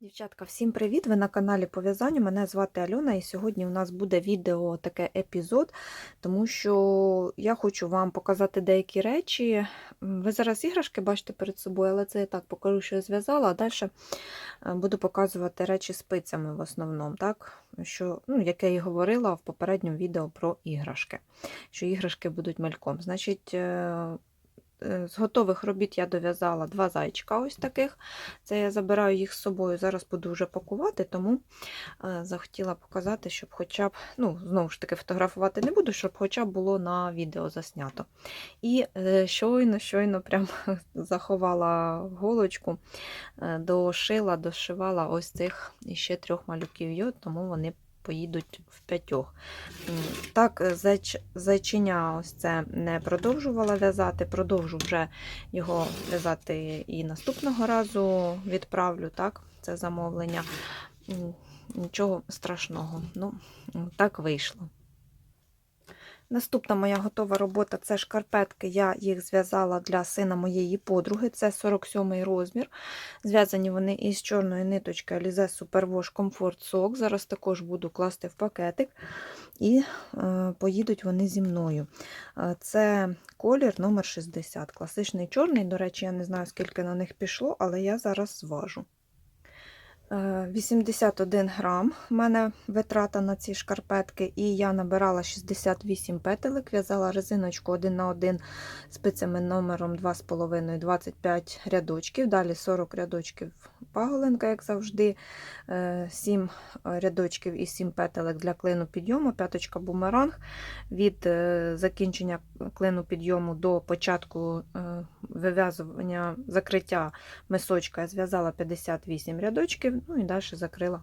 Дівчатка, всім привіт! Ви на каналі по в'язанню. Мене звати Альона, і сьогодні у нас буде відео таке епізод, тому що я хочу вам показати деякі речі. Ви зараз іграшки бачите перед собою, але це я так покажу, що я зв'язала, а далі буду показувати речі спицями в основному, так? Що, ну, як я і говорила в попередньому відео про іграшки, що іграшки будуть мальком. Значить, е, е, з готових робіт я дов'язала два зайчика ось таких. Це я забираю їх з собою. Зараз буду вже пакувати, тому е, захотіла показати, щоб хоча б, ну, знову ж таки, фотографувати не буду, щоб хоча б було на відео заснято. І е, щойно, щойно прям заховала голочку, е, дошила, дошивала ось цих іще трьох малюків тому вони поїдуть в п'ятьох. Так, е, зайч, зайчиня ось це не продовжувала в'язати, продовжу вже його в'язати і наступного разу відправлю, так, це замовлення. Нічого страшного. Ну, так вийшло. Наступна моя готова робота це шкарпетки. Я їх зв'язала для сина моєї подруги. Це 47 розмір. Зв'язані вони із чорної ниточки Alize Superwash Comfort Sock. Зараз також буду класти в пакетик. І е, поїдуть вони зі мною. Е, Це колір номер 60. Класичний чорний. До речі, я не знаю, скільки на них пішло, але я зараз зважу. Е, 81 грам. В мене витрата на ці шкарпетки, і я набирала 68 петелек, в'язала резиночку 1 на 1 спицями номером 2,5 25 рядочків, далі 40 рядочків паголинка, як завжди, 7 рядочків і 7 петелек для клину підйому, п'яточка бумеранг. Від е, закінчення клину підйому до початку е, вив'язування закриття мисочка я зв'язала 58 рядочків, ну і далі закрила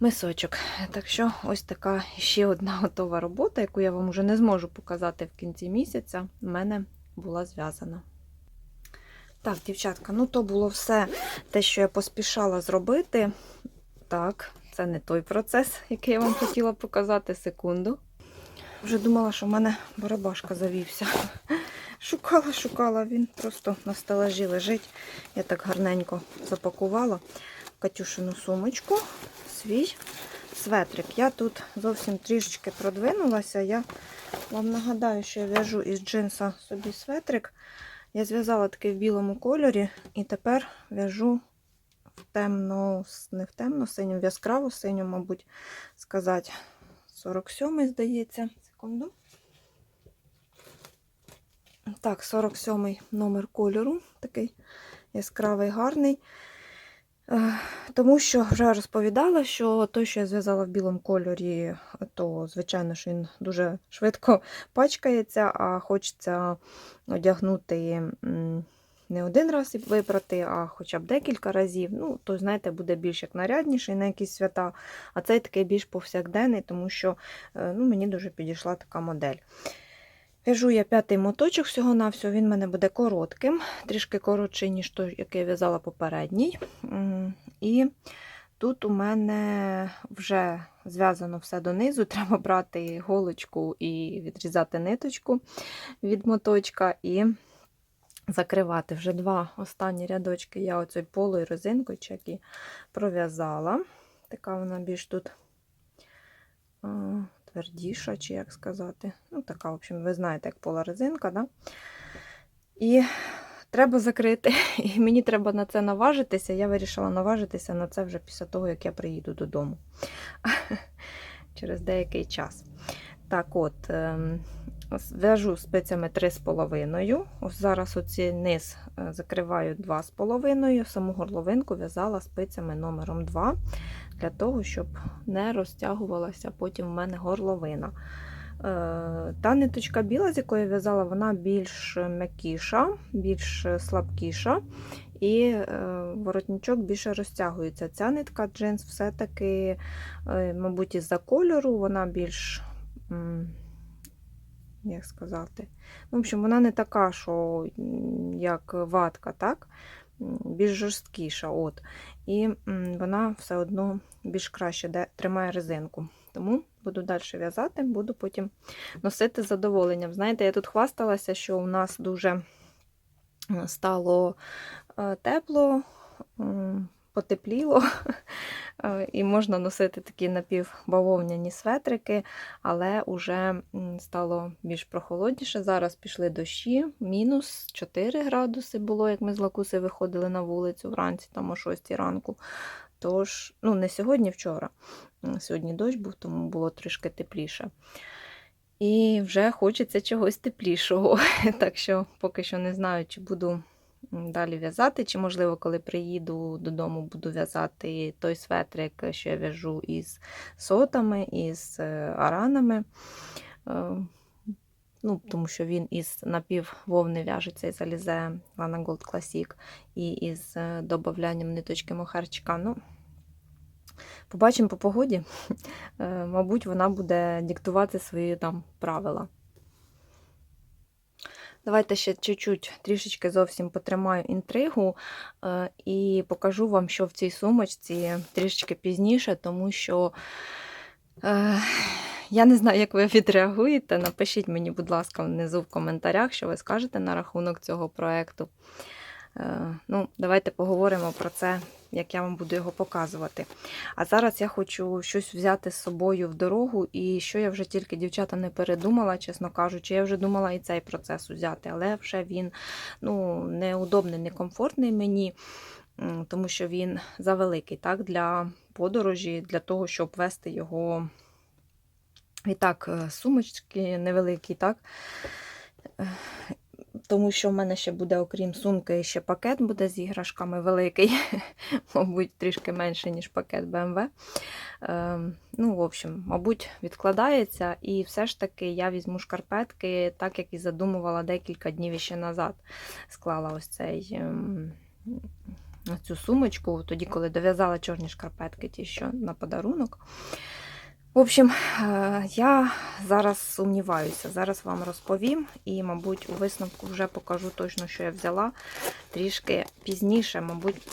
мисочок. Так що ось така ще одна готова робота, яку я вам вже не зможу показати в кінці місяця, в мене була зв'язана. Так, дівчатка, ну то було все те, що я поспішала зробити. Так, це не той процес, який я вам хотіла показати секунду. Вже думала, що в мене барабашка завівся. Шукала, шукала, він просто на стелажі лежить. Я так гарненько запакувала Катюшину сумочку, свій светрик. Я тут зовсім трішечки продвинулася. Я вам нагадаю, що я в'яжу із джинса собі светрик. Я зв'язала такий в білому кольорі і тепер в'яжу в темно, не в темно-синьому, в яскраво синьому, мабуть, сказати. 47 здається. Секунду. Так, 47 номер кольору, такий яскравий, гарний. Е, Тому що вже розповідала, що той, що я зв'язала в білому кольорі, то, звичайно, що він дуже швидко пачкається, а хочеться одягнути не один раз і випрати, а хоча б декілька разів. Ну, то, знаєте, буде більш як нарядніший на якісь свята, а цей такий більш повсякденний, тому що е, ну, мені дуже підійшла така модель. В'яжу я п'ятий моточок всього-навсього, він в мене буде коротким, трішки коротший, ніж той, який я в'язала попередній. І тут у мене вже зв'язано все донизу. Треба брати голочку і відрізати ниточку від моточка і закривати. Вже два останні рядочки я оцей полою резинкою чеки пров'язала. Така вона більш тут твердіша, чи як сказати. Ну, така, в общем, ви знаєте, як пола резинка, да? І треба закрити. І мені треба на це наважитися. Я вирішила наважитися на це вже після того, як я приїду додому. Через деякий час. Так от, ем, в'яжу спицями 3,5. Ось зараз оці низ е, закриваю 2,5. Саму горловинку в'язала спицями номером 2 для того, щоб не розтягувалася потім в мене горловина. Е, Та ниточка біла, з якої я в'язала, вона більш м'якіша, більш слабкіша, і е, воротничок більше розтягується. Ця нитка джинс все-таки, е, мабуть, із-за кольору, вона більш, як сказати, ну, в общем, вона не така, що як ватка, так? Більш жорсткіша. От. І вона все одно більш краще тримає резинку. Тому буду далі в'язати, буду потім носити з задоволенням. Знаєте, я тут хвасталася, що у нас дуже стало е, тепло. потепліло, і можна носити такі напівбавовняні светрики, але вже стало більш прохолодніше. Зараз пішли дощі, мінус 4 градуси було, як ми з Лакуси виходили на вулицю вранці, там о 6 ранку. Тож, ну, не сьогодні, вчора. Сьогодні дощ був, тому було трішки тепліше. І вже хочеться чогось теплішого. Так що поки що не знаю, чи буду далі в'язати, чи, можливо, коли приїду додому, буду в'язати той светрик, що я в'яжу із сотами, із е, аранами. Е, Ну, тому що він із напіввовни в'яжеться із Alize Lana Gold Classic і із е, додаванням ниточки мохарчика. Ну, побачимо по погоді. Е, Мабуть, вона буде диктувати свої там правила. Давайте ще чуть-чуть трішечки зовсім потримаю інтригу е, і покажу вам, що в цій сумочці трішечки пізніше, тому що е, я не знаю, як ви відреагуєте. Напишіть мені, будь ласка, внизу в коментарях, що ви скажете на рахунок цього проєкту. Е, ну, Давайте поговоримо про це, як я вам буду його показувати. А зараз я хочу щось взяти з собою в дорогу, і що я вже тільки дівчата не передумала, чесно кажучи, я вже думала і цей процес взяти, але вже він ну, неудобний, некомфортний мені, тому що він завеликий так, для подорожі, для того, щоб вести його. І так, е, сумочки невеликі, так? Тому що в мене ще буде, окрім сумки, ще пакет буде з іграшками великий, мабуть, трішки менше, ніж пакет BMW. Е, ну, в общем, мабуть, відкладається. І все ж таки я візьму шкарпетки, так як і задумувала декілька днів ще назад. Склала ось цей. ем, Цю сумочку, тоді, коли дов'язала чорні шкарпетки, ті, що на подарунок. В общем, е, я зараз сумніваюся, зараз вам розповім і, мабуть, у висновку вже покажу точно, що я взяла трішки пізніше, мабуть,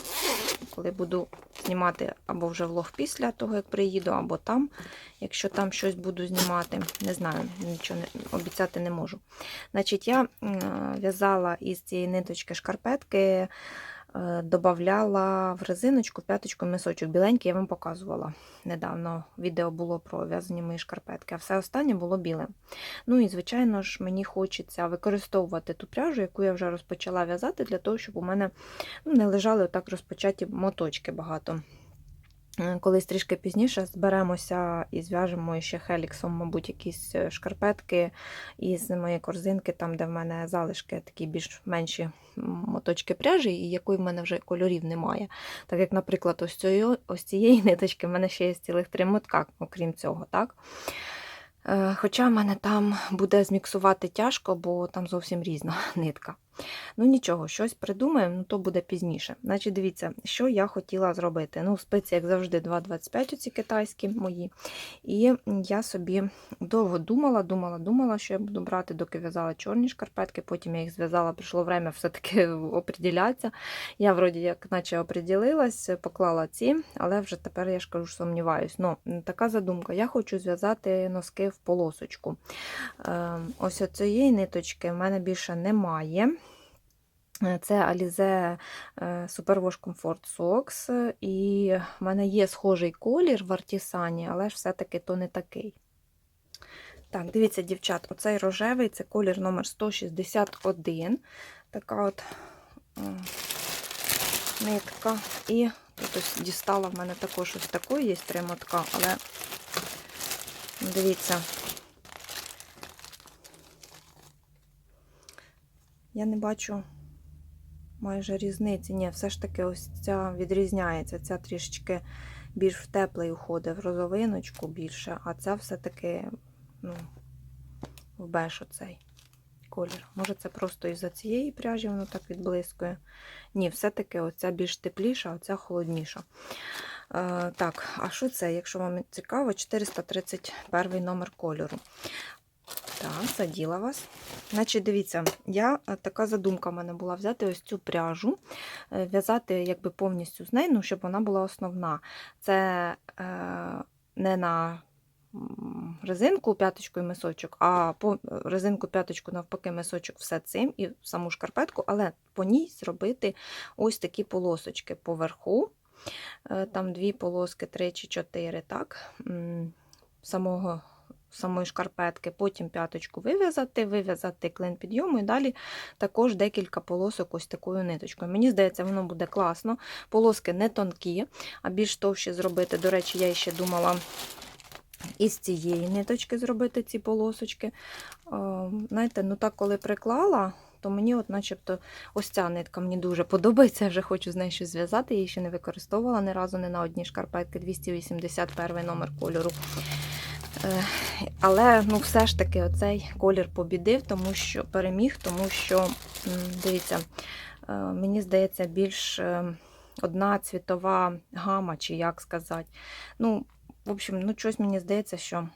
коли буду знімати або вже влог після того, як приїду, або там, якщо там щось буду знімати. Не знаю, нічого не, обіцяти не можу. Значить, я в'язала із цієї ниточки шкарпетки. Е, Добавляла в резиночку п'яточку мисочок біленький, я вам показувала недавно. Відео було про в'язані мої шкарпетки, а все останнє було біле. Ну і, звичайно ж, мені хочеться використовувати ту пряжу, яку я вже розпочала в'язати, для того, щоб у мене ну, не лежали отак розпочаті моточки багато. Е, Колись трішки пізніше зберемося і зв'яжемо ще хеліксом, мабуть, якісь е, шкарпетки із моєї корзинки, там, де в мене залишки такі більш менші моточки пряжі, і якої в мене вже кольорів немає. Так як, наприклад, ось цієї, ось цієї ниточки в мене ще є цілих три мотка, окрім цього. так? Е, Хоча в мене там буде зміксувати тяжко, бо там зовсім різна нитка. Ну нічого, щось придумаємо, ну то буде пізніше. Значить, дивіться, що я хотіла зробити. Ну, спиці, як завжди, 2,25 оці китайські мої. І я собі довго думала, думала, думала, що я буду брати, доки в'язала чорні шкарпетки. Потім я їх зв'язала, прийшло время все-таки оприділятися. Я, вроді, як наче оприділилась, поклала ці, але вже тепер я ж кажу, сумніваюсь. Ну, така задумка. Я хочу зв'язати носки в полосочку. Е, Ось цієї ниточки в мене більше немає. Е, Це Alize е, Superwash Comfort Socks, і в мене є схожий колір в Артісані, але ж все-таки то не такий. Так, дивіться, дівчат, оцей рожевий це колір номер 161. Така от е, нитка. І тут ось дістала в мене також ось такої є три але дивіться. Я не бачу майже різниці. Ні, все ж таки ось ця відрізняється. Ця трішечки більш в теплий уходить, в розовиночку більше, а ця все-таки ну, в беж оцей колір. Може, це просто із-за цієї пряжі воно так відблискує. Ні, все-таки оця більш тепліша, оця холодніша. Е, так, а що це? Якщо вам цікаво, 431 номер кольору. Так, заділа вас. Значить, дивіться, я е, така задумка в мене була взяти ось цю пряжу, е, в'язати якби повністю з нею, ну, щоб вона була основна. Це е, не на резинку п'яточку і мисочок, а по резинку п'яточку навпаки мисочок все цим і саму шкарпетку, але по ній зробити ось такі полосочки поверху. е, там дві полоски, три чи чотири, так, самого, самої шкарпетки, потім п'яточку вив'язати, вив'язати клин підйому і далі також декілька полосок ось такою ниточкою. Мені здається, воно буде класно. Полоски не тонкі, а більш товщі зробити. До речі, я ще думала із цієї ниточки зробити ці полосочки. Знаєте, ну так, коли приклала, то мені, от начебто, ось ця нитка мені дуже подобається. Я вже хочу з нею щось зв'язати. Її ще не використовувала ні разу не на одній шкарпетки 281 номер кольору. Е, Але ну, все ж таки оцей колір побідив, тому що переміг, тому що, дивіться, е, мені здається, більш е, одна цвітова гама, чи як сказати. Ну, в общем, ну, щось мені здається, що.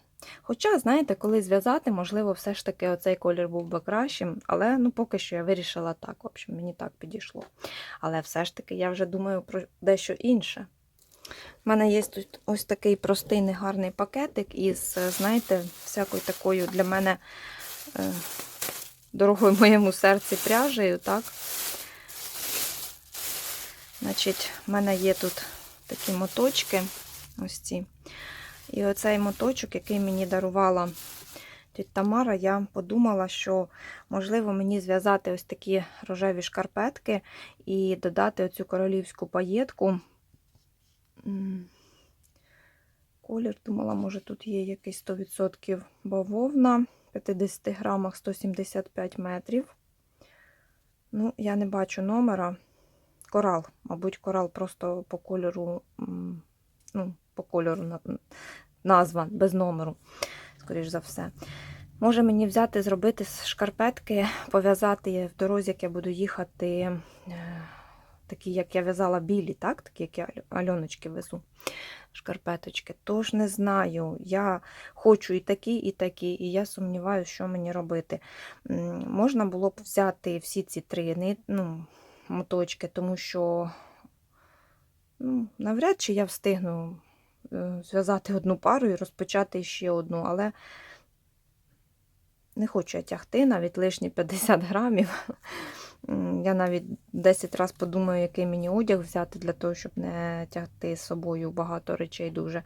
Хоча, знаєте, коли зв'язати, можливо, все ж таки оцей колір був би кращим, але ну, поки що я вирішила так. В общем, мені так підійшло. Але все ж таки я вже думаю про дещо інше. У мене є тут ось такий простий негарний пакетик із, е, знаєте, всякою такою для мене е, дорогою моєму серці пряжею, так? Значить, в мене є тут такі моточки, ось ці. І оцей моточок, який мені дарувала тітя Тамара, я подумала, що можливо мені зв'язати ось такі рожеві шкарпетки і додати оцю королівську паєтку. Колір, думала, може тут є якийсь 100% бавовна, 50 грамах 175 метрів. Ну, я не бачу номера. Корал, мабуть, корал просто по кольору, ну, по кольору назва без номеру, скоріш за все. Може мені взяти, зробити шкарпетки, пов'язати в дорозі, як я буду їхати, е, такі, як я в'язала білі, так? Такі, як я Альоночки везу, шкарпеточки. Тож не знаю. Я хочу і такі, і такі, і я сумніваюся, що мені робити. Можна було б взяти всі ці три ну, моточки, тому що ну, навряд чи я встигну е, зв'язати одну пару і розпочати ще одну, але не хочу я тягти навіть лишні 50 грамів. Я навіть 10 разів подумаю, який мені одяг взяти для того, щоб не тягти з собою багато речей дуже.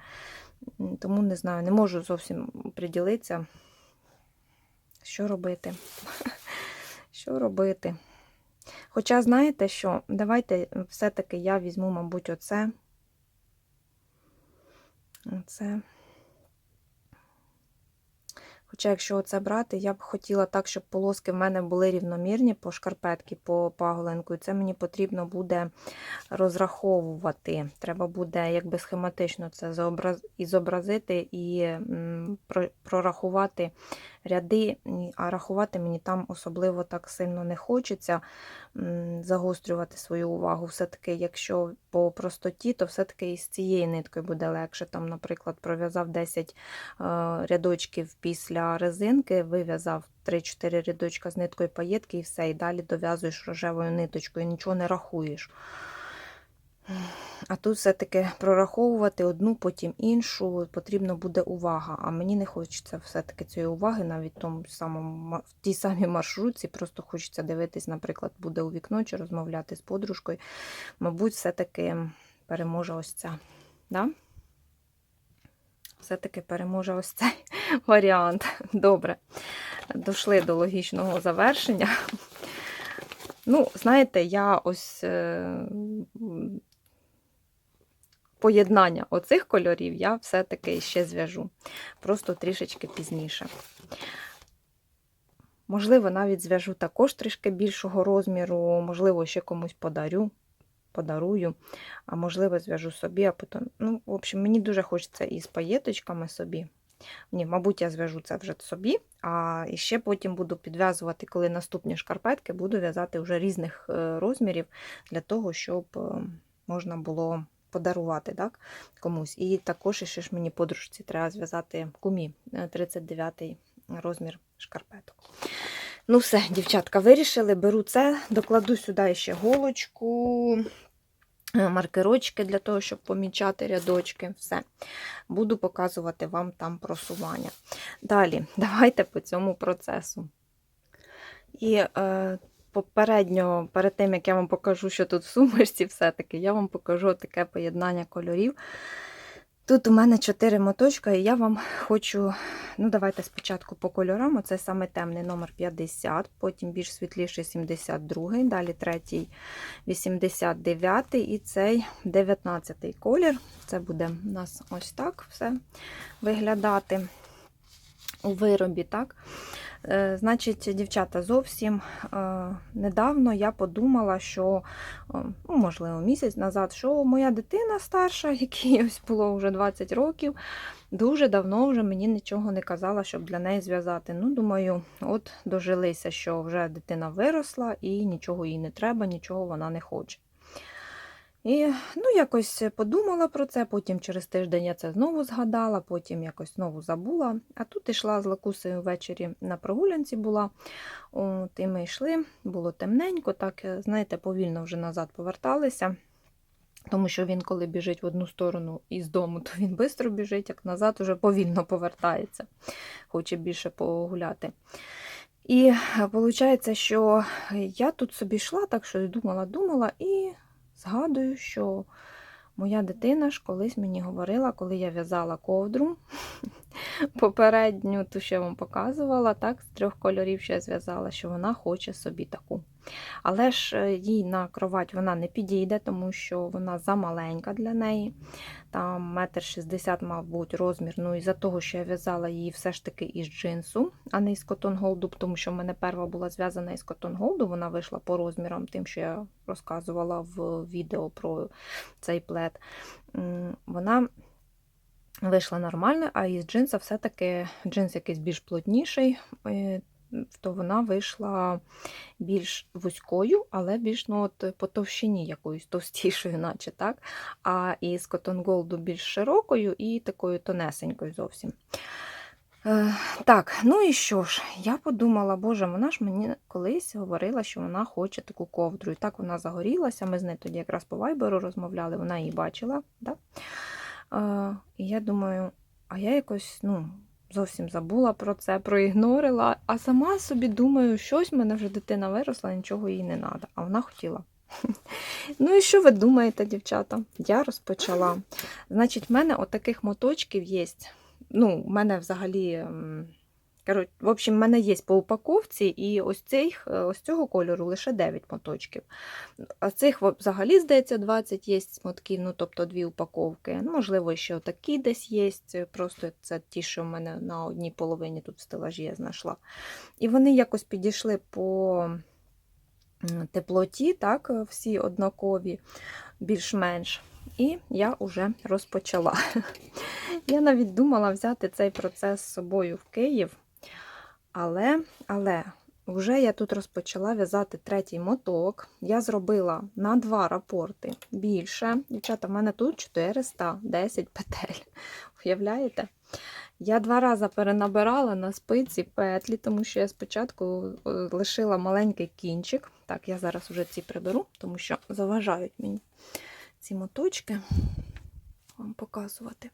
Тому не знаю, не можу зовсім приділитися, що робити. Що робити? Хоча, знаєте що, давайте все-таки я візьму, мабуть, оце. Оце. Хоча, якщо оце брати, я б хотіла так, щоб полоски в мене були рівномірні по шкарпетки, по паголенку. І це мені потрібно буде розраховувати. Треба буде якби схематично це зобразити і прорахувати ряди, а рахувати мені там особливо так сильно не хочеться загострювати свою увагу. Все-таки, якщо по простоті, то все-таки із цією ниткою буде легше. Там, наприклад, пров'язав 10 е, рядочків після резинки, вив'язав 3-4 рядочка з ниткою паєтки і все, і далі дов'язуєш рожевою ниточкою, нічого не рахуєш. А тут все-таки прораховувати одну, потім іншу, потрібно буде увага. А мені не хочеться все-таки цієї уваги, навіть в, тому самому, в тій самій маршрутці. Просто хочеться дивитись, наприклад, буде у вікно чи розмовляти з подружкою. Мабуть, все-таки переможе ось ця. Да? Все-таки переможе ось цей варіант. Добре. Дошли до логічного завершення. Ну, знаєте, я ось е, поєднання оцих кольорів я все-таки ще зв'яжу. Просто трішечки пізніше. Можливо, навіть зв'яжу також трішки більшого розміру, можливо, ще комусь подарю, подарую, а можливо, зв'яжу собі, а потім. Ну, в общем, мені дуже хочеться і з паєточками собі. Ні, мабуть, я зв'яжу це вже собі, а ще потім буду підв'язувати, коли наступні шкарпетки, буду в'язати вже різних е, розмірів для того, щоб е, можна було подарувати так, комусь. І також ще ж мені подружці треба зв'язати кумі е, 39 розмір шкарпеток. Ну, все, дівчатка, вирішили, беру це, докладу сюди ще голочку, е, маркерочки для того, щоб помічати рядочки. Все. Буду показувати вам там просування. Далі, давайте по цьому процесу. І е, попередньо, перед тим як я вам покажу, що тут в сумочці, все-таки, я вам покажу таке поєднання кольорів. Тут у мене 4 моточка, і я вам хочу. Ну, давайте спочатку по кольорам. Оце саме темний номер 50, потім більш світліший 72, далі третій 89 і цей 19 колір. Це буде у нас ось так все виглядати у виробі. так? Е, Значить, дівчата, зовсім е, недавно я подумала, що, е, ну, можливо, місяць назад, що моя дитина старша, якій ось було вже 20 років, дуже давно вже мені нічого не казала, щоб для неї зв'язати. Ну, думаю, от дожилися, що вже дитина виросла і нічого їй не треба, нічого вона не хоче. І ну, якось подумала про це, потім через тиждень я це знову згадала, потім якось знову забула. А тут йшла з лакусею ввечері на прогулянці була. От, і ми йшли, було темненько, так, знаєте, повільно вже назад поверталися. Тому що він, коли біжить в одну сторону із дому, то він швидко біжить, як назад уже повільно повертається, хоче більше погуляти. І виходить, що я тут собі йшла, так що думала, думала, і згадую, що моя дитина ж колись мені говорила, коли я в'язала ковдру попередню, ту, що я вам показувала, так, з трьох кольорів, я зв'язала, що вона хоче собі таку. Але ж е, їй на кровать вона не підійде, тому що вона замаленька для неї. Там метр шістдесят, мав бути розмір. Ну, із-за того, що я в'язала її все ж таки із джинсу, а не із Gold, тому що в мене перша була зв'язана із Gold, вона вийшла по розмірам, тим, що я розказувала в відео про цей плед. Вона вийшла нормально, а із джинса все-таки джинс якийсь більш плотніший, е, то вона вийшла більш вузькою, але більш ну, от, по товщині якоюсь товстішою, наче так. А із Gold більш широкою і такою тонесенькою зовсім. Е, так, ну і що ж, я подумала, боже, вона ж мені колись говорила, що вона хоче таку ковдру. І так вона загорілася. Ми з нею тоді якраз по вайберу розмовляли, вона її бачила. Да? Е, і я думаю, а я якось, ну. Зовсім забула про це, проігнорила, а сама собі думаю, щось в мене вже дитина виросла, нічого їй не треба. А вона хотіла. Ну і що ви думаєте, дівчата? Я розпочала. Значить, в мене отаких моточків є. Ну, в мене взагалі. М, в общем, в мене є по упаковці, і ось, е, ось цього кольору лише 9 моточків. А цих взагалі, здається, 20 є мотків, ну тобто дві упаковки. Ну, можливо, ще отакі десь є. Просто це ті, що в мене на одній половині тут в стелажі я знайшла. І вони якось підійшли по теплоті, так, всі однакові, більш-менш. І я вже розпочала. Я навіть думала взяти цей процес з собою в Київ. Але, але вже я тут розпочала в'язати третій моток. Я зробила на два рапорти більше. Дівчата, в мене тут 410 петель. Уявляєте? Я два рази перенабирала на спиці петлі, тому що я спочатку е, лишила маленький кінчик. Так, я зараз вже ці приберу, тому що заважають мені ці моточки вам показувати.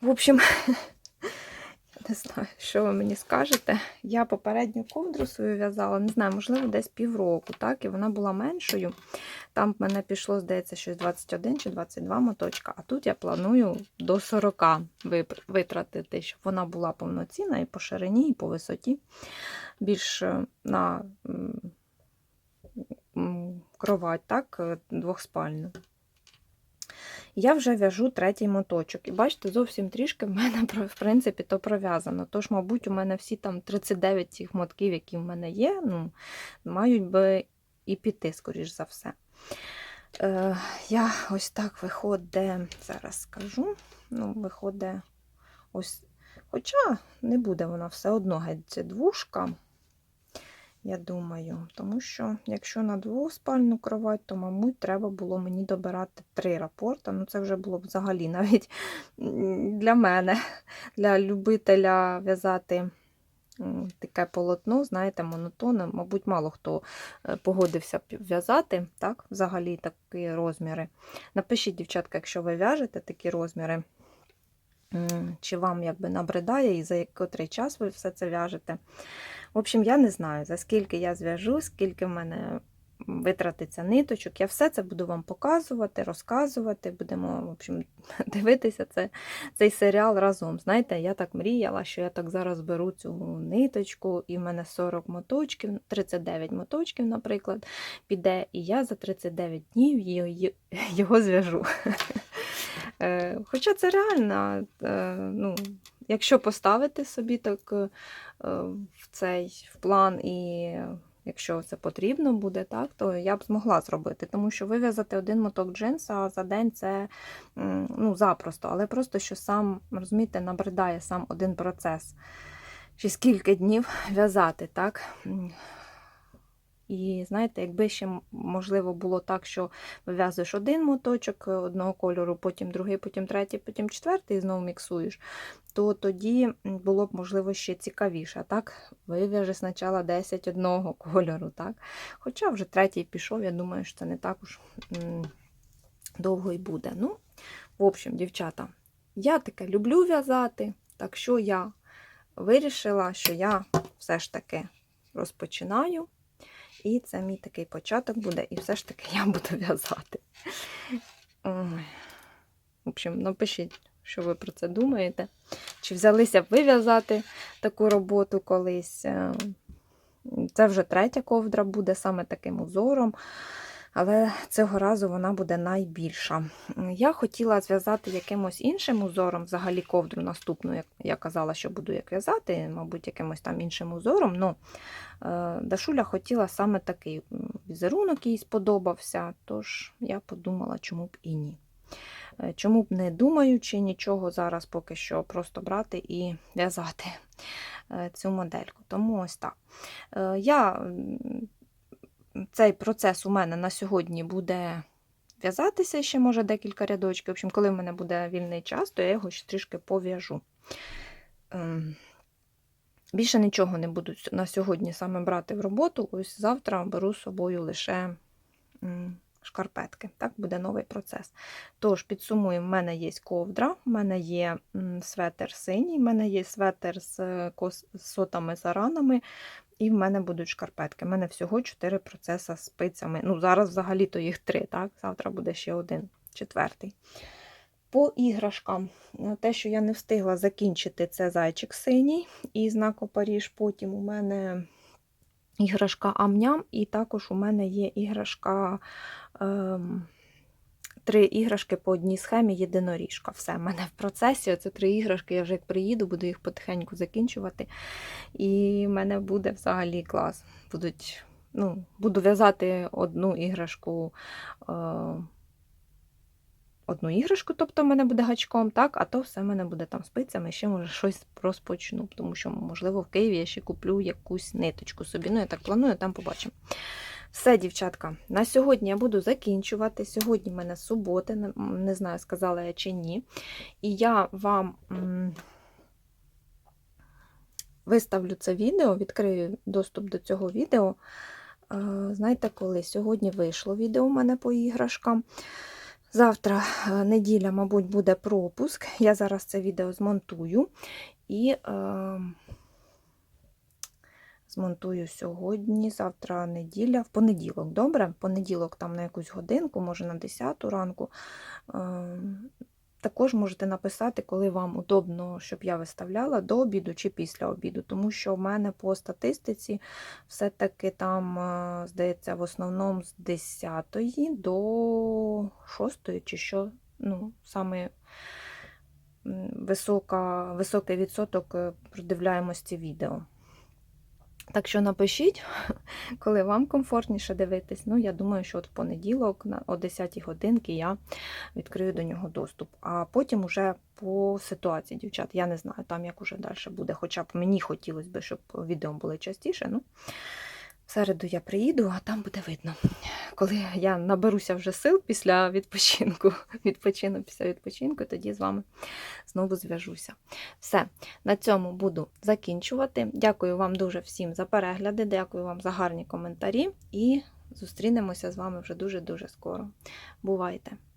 В общем, не знаю, що ви мені скажете. Я попередню ковдру свою в'язала, не знаю, можливо, десь півроку, так, і вона була меншою. Там в мене пішло, здається, щось 21 чи 22 моточка, а тут я планую до 40 витратити, щоб вона була повноцінна і по ширині, і по висоті. Більш е, на кровать, так, е, двохспальну. Я вже в'яжу третій моточок. І бачите, зовсім трішки в мене, в принципі, то пров'язано. Тож, мабуть, у мене всі там 39 цих мотків, які в мене є, ну, мають би і піти, скоріш за все. Е, я ось так виходить, зараз скажу. Ну, виходить ось. Хоча не буде вона все одно геть це двушка. Я думаю, тому що якщо на двоспальну кровать, то, мабуть, треба було мені добирати три рапорта. Ну, це вже було б взагалі навіть для мене, для любителя в'язати таке полотно, знаєте, монотонне. Мабуть, мало хто е, погодився в'язати, так, взагалі такі розміри. Напишіть, дівчатка, якщо ви в'яжете такі розміри, чи вам якби набридає і за котрий час ви все це в'яжете. В общем, я не знаю, за скільки я зв'яжу, скільки в мене витратиться ниточок. Я все це буду вам показувати, розказувати. Будемо, в общем, дивитися це, цей серіал разом. Знаєте, я так мріяла, що я так зараз беру цю ниточку, і в мене 40 моточків, 39 моточків, наприклад, піде, і я за 39 днів її- його зв'яжу. Е, Хоча це реально, е, ну, якщо поставити собі так е, в цей в план і якщо це потрібно буде, так, то я б змогла зробити. Тому що вив'язати один моток джинса за день це ну, запросто, але просто що сам, розумієте, набридає сам один процес. Чи скільки днів в'язати, так? І знаєте, якби ще можливо було так, що вив'язуєш один моточок е, одного кольору, потім другий, потім третій, потім четвертий і знову міксуєш, то тоді було б можливо ще цікавіше. Так, вив'яжи спочатку 10 одного кольору. так. Хоча вже третій пішов, я думаю, що це не так уж довго і буде. Ну, в общем, дівчата, я таке люблю в'язати, так що я вирішила, що я все ж таки розпочинаю. І це мій такий початок буде, і все ж таки я буду в'язати. В общем, напишіть, що ви про це думаєте. Чи взялися б ви в'язати таку роботу колись? Е, Це вже третя ковдра буде саме таким узором, але цього разу вона буде найбільша. Я хотіла зв'язати якимось іншим узором, взагалі ковдру наступну, як я казала, що буду як в'язати, мабуть, якимось там іншим узором. Ну, е, Дашуля хотіла саме такий візерунок, їй сподобався, тож я подумала, чому б і ні. Е, Чому б не думаючи нічого зараз поки що просто брати і в'язати е, цю модельку. Тому ось так. Я, цей процес у мене на сьогодні буде в'язатися ще, може, декілька рядочків. В общем, коли в мене буде вільний час, то я його ще трішки пов'яжу. Ем, Більше нічого не буду на сьогодні саме брати в роботу. Ось завтра беру з собою лише шкарпетки. Так буде новий процес. Тож, підсумуємо, в мене є ковдра, в мене є светер синій, в мене є светер з сотами заранами, і в мене будуть шкарпетки. В мене всього 4 процеси з спицями. Ну, зараз взагалі-то їх 3, так? Завтра буде ще один, четвертий. По іграшкам, е, те, що я не встигла закінчити, це зайчик синій і знако Паріж. Потім у мене іграшка Амням, і також у мене є іграшка. Ем, Три іграшки по одній схемі єдиноріжка. Все, в мене в процесі. Оце три іграшки. Я вже як приїду, буду їх потихеньку закінчувати. І в мене буде взагалі клас. Будуть, ну, буду в'язати одну іграшку. Е, одну іграшку, тобто в мене буде гачком, так, а то все в мене буде там спицями, ще може щось розпочну, тому що, можливо, в Києві я ще куплю якусь ниточку собі. Ну, я так планую, там побачимо. Все, дівчатка, на сьогодні я буду закінчувати. Сьогодні в мене субота, не- знаю, сказала я чи ні. І я вам виставлю це відео, відкрию доступ до цього відео. Е, Знаєте, коли сьогодні вийшло відео у мене по іграшкам. Завтра е, неділя, мабуть, буде пропуск. Я зараз це відео змонтую і е, змонтую сьогодні, завтра неділя, в понеділок. Добре? В понеділок там на якусь годинку, може на 10 ранку. Е, також можете написати, коли вам удобно, щоб я виставляла до обіду чи після обіду, тому що в мене по статистиці все-таки там, е, здається, в основному з 10 до 6 чи що, ну, саме висока, високий відсоток е, продивляємості відео. Так що напишіть, коли вам комфортніше дивитись. Ну, я думаю, що от в понеділок о 10-й годинки я відкрию до нього доступ. А потім уже по ситуації, дівчат, я не знаю, там як уже далі буде. Хоча б мені хотілося б, щоб відео були частіше. Ну, середу я приїду, а там буде видно. Коли я наберуся вже сил після відпочинку, відпочину після відпочинку, тоді з вами знову зв'яжуся. Все, на цьому буду закінчувати. Дякую вам дуже всім за перегляди, дякую вам за гарні коментарі і зустрінемося з вами вже дуже-дуже скоро. Бувайте!